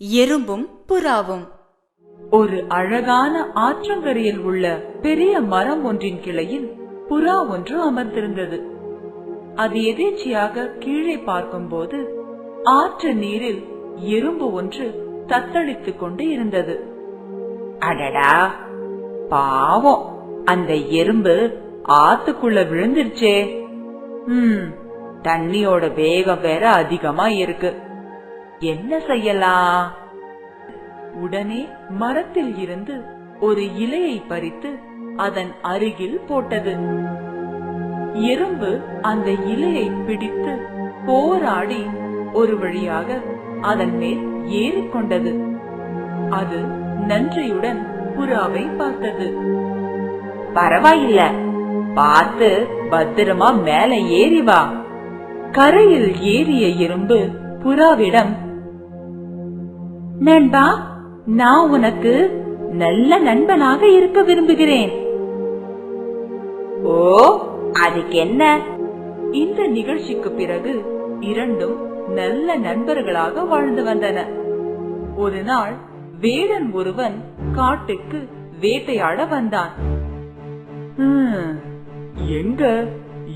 எறும்பும் புறாவும். ஒரு அழகான ஆற்றங்கரையில் உள்ள பெரிய மரம் ஒன்றின் கிளையில் புறா ஒன்று அமர்ந்திருந்தது. அது எதேச்சியாக கீழே பார்க்கும்போது ஆற்று நீரில் எறும்பு ஒன்று தத்தளித்துக் கொண்டு இருந்தது. அடடா! பாவம்! அந்த எறும்பு ஆத்துக்குள்ள விழுந்துருச்சே. ம் தண்ணியோட வேகம் வேற அதிகமா இருக்கு என்ன செய்யலாம் உடனே மரத்தில் இருந்து ஒரு இலையை பறித்து அதன் அருகில் போட்டது. எறும்பு அந்த இலையை பிடித்து போராடி ஒரு வழியாக அதன் மேல் ஏறிக்கொண்டது. அது நன்றியுடன் புறாவை பார்த்தது. பரவாயில்ல. பார்த்து பத்திரமா மேல ஏறி வா. கரையில் ஏறிய எறும்பு புறாவிடம் நண்பா நான் உனக்கு நல்ல நண்பனாக இருக்க விரும்புகிறேன். ஓ அதுக்கு என்ன இந்த நிகழ்ச்சிக்கு பிறகு இரண்டும் நல்ல நண்பர்களாக வாழ்ந்து வந்தன. ஒரு நாள் வேடன் ஒருவன் காட்டுக்கு வேட்டையாட வந்தான். "ஹம், எங்க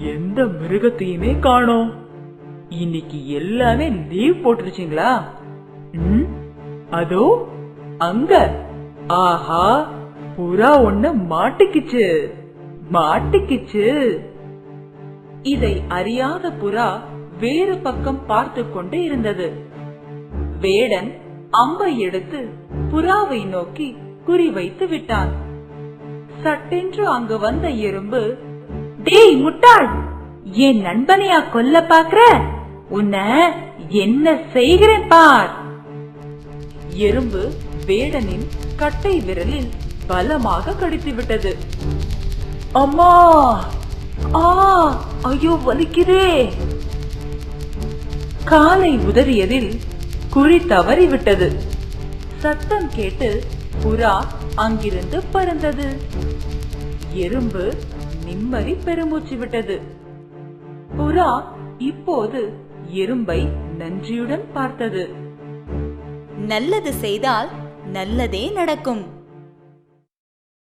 எந்த மிருகத்தையுமே காணோம். இன்னைக்கு எல்லாமே லீவ் போட்டுருச்சுங்களா? ம், அதோ அங்க. ஆஹா புறா ஒண்ணு மாட்டிக்கிச்சு. மாட்டிக்கிச்சு. இதை அறியாத புறா வேறு பக்கம் பார்த்து கொண்டு இருந்தது. வேடன் அம்பை எடுத்து புறாவை நோக்கி குறிவைத்து விட்டான். சட்டென்று அங்கு வந்த எறும்பு டேய் முட்டாள்! என் நண்பனையா கொல்ல பாக்குற உன்னை என்ன செய்கிறேன் பார்! எறும்பு வேடனின் கட்டை விரலில் பலமாக கடித்து விட்டது அம்மா! ஆ ஐயோ வலிக்குதே! காலை உதறியதில் குறி தவறிவிட்டது. சத்தம் கேட்டு புறா அங்கிருந்து பறந்தது. எறும்பு நிம்மதி பெருமூச்சு விட்டது. புறா இப்போது எறும்பை நன்றியுடன் பார்த்தது. நல்லது செய்தால் நல்லதே நடக்கும்.